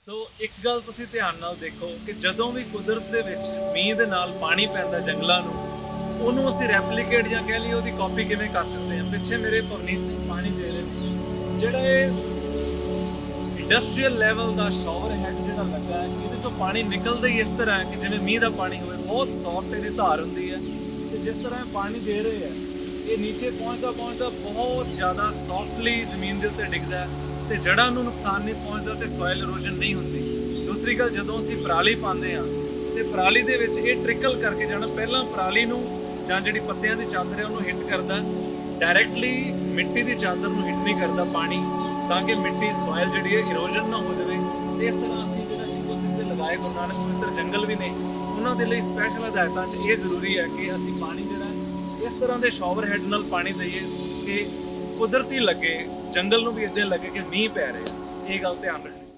ਸੋ ਇੱਕ ਗੱਲ ਤੁਸੀਂ ਧਿਆਨ ਨਾਲ ਦੇਖੋ ਕਿ ਜਦੋਂ ਵੀ ਕੁਦਰਤ ਦੇ ਵਿੱਚ ਮੀਂਹ ਦੇ ਨਾਲ ਪਾਣੀ ਪੈਂਦਾ ਜੰਗਲਾਂ ਨੂੰ, ਉਹਨੂੰ ਅਸੀਂ ਰੈਪਲੀਕੇਟ ਜਾਂ ਕਹਿ ਲਈਏ ਉਹਦੀ ਕਾਪੀ ਕਿਵੇਂ ਕਰ ਸਕਦੇ ਹਾਂ? ਪਿੱਛੇ ਮੇਰੇ ਪਵਨੀਤ ਸਿੰਘ ਪਾਣੀ ਦੇ ਰਹੇ ਨੇ। ਜਿਹੜਾ ਇਹ ਇੰਡਸਟਰੀਅਲ ਲੈਵਲ ਦਾ ਸ਼ਾਵਰ ਹੈਡ ਜਿਹੜਾ ਲੱਗਾ ਹੈ, ਇਹਦੇ ਤੋਂ ਪਾਣੀ ਨਿਕਲਦਾ ਹੀ ਇਸ ਤਰ੍ਹਾਂ ਹੈ ਕਿ ਜਿਵੇਂ ਮੀਂਹ ਦਾ ਪਾਣੀ ਹੋਵੇ, ਬਹੁਤ ਸੌਫਟ ਇਹਦੀ ਧਾਰ ਹੁੰਦੀ ਹੈ। ਤੇ ਜਿਸ ਤਰ੍ਹਾਂ ਇਹ ਪਾਣੀ ਦੇ ਰਹੇ ਹੈ, ਇਹ ਨੀਚੇ ਪਹੁੰਚਦਾ ਪਹੁੰਚਦਾ ਬਹੁਤ ਜ਼ਿਆਦਾ ਸੌਫਟਲੀ ਜ਼ਮੀਨ ਦੇ ਉੱਤੇ ਡਿੱਗਦਾ ਹੈ। ਤੇ ਜੜ੍ਹਾਂ ਨੂੰ ਨੁਕਸਾਨ ਨਹੀਂ ਪਹੁੰਚਦਾ ਤੇ ਸੋਇਲ ਇਰੋਜਨ ਨਹੀਂ ਹੁੰਦੀ। ਦੂਸਰੀ ਗੱਲ, ਜਦੋਂ ਅਸੀਂ ਪਰਾਲੀ ਪਾਉਂਦੇ ਆ ਤੇ ਪਰਾਲੀ ਦੇ ਵਿੱਚ ਇਹ ਟ੍ਰਿਕਲ ਕਰਕੇ ਜਾਣਾ ਪਹਿਲਾਂ ਪਰਾਲੀ ਨੂੰ ਜਾਂ ਜਿਹੜੀ ਪੱਤਿਆਂ ਦੀ ਚਾਦਰ ਹੈ, ਉਹਨੂੰ ਹਿੱਟ ਕਰਦਾ। ਡਾਇਰੈਕਟਲੀ ਮਿੱਟੀ ਦੀ ਚਾਦਰ ਨੂੰ ਹਿੱਟ ਨਹੀਂ ਕਰਦਾ ਪਾਣੀ, ਤਾਂ ਕਿ ਮਿੱਟੀ ਸੋਇਲ ਜਿਹੜੀ ਹੈ ਇਰੋਜਨ ਨਾ ਹੋ ਜਾਵੇ। ਤੇ ਇਸ ਤਰ੍ਹਾਂ ਅਸੀਂ ਜਿਹੜਾ ਇਕੋਸਿਸਟਮ ਦੇ ਲਗਾਏ ਗੁਰੂ ਨਾਨਕ ਪਵਿੱਤਰ ਜੰਗਲ ਵੀ ਨੇ, ਉਹਨਾਂ ਦੇ ਲਈ ਸਪੈਸ਼ਲ ਹਦਾਇਤਾਂ 'ਚ ਇਹ ਜ਼ਰੂਰੀ ਹੈ ਕਿ ਅਸੀਂ ਪਾਣੀ ਜਿਹੜਾ, ਇਸ ਤਰ੍ਹਾਂ ਦੇ ਸ਼ਾਵਰ ਹੈਡ ਨਾਲ ਪਾਣੀ ਦਈਏ, ਕਿ ਕੁਦਰਤੀ ਲੱਗੇ ਜੰਗਲ ਨੂੰ ਵੀ ਇਦਾਂ ਲੱਗੇ ਕਿ ਮੀਂਹ ਪੈ ਰਿਹਾ। ਇਹ ਗੱਲ ਧਿਆਨ ਰੱਖੋ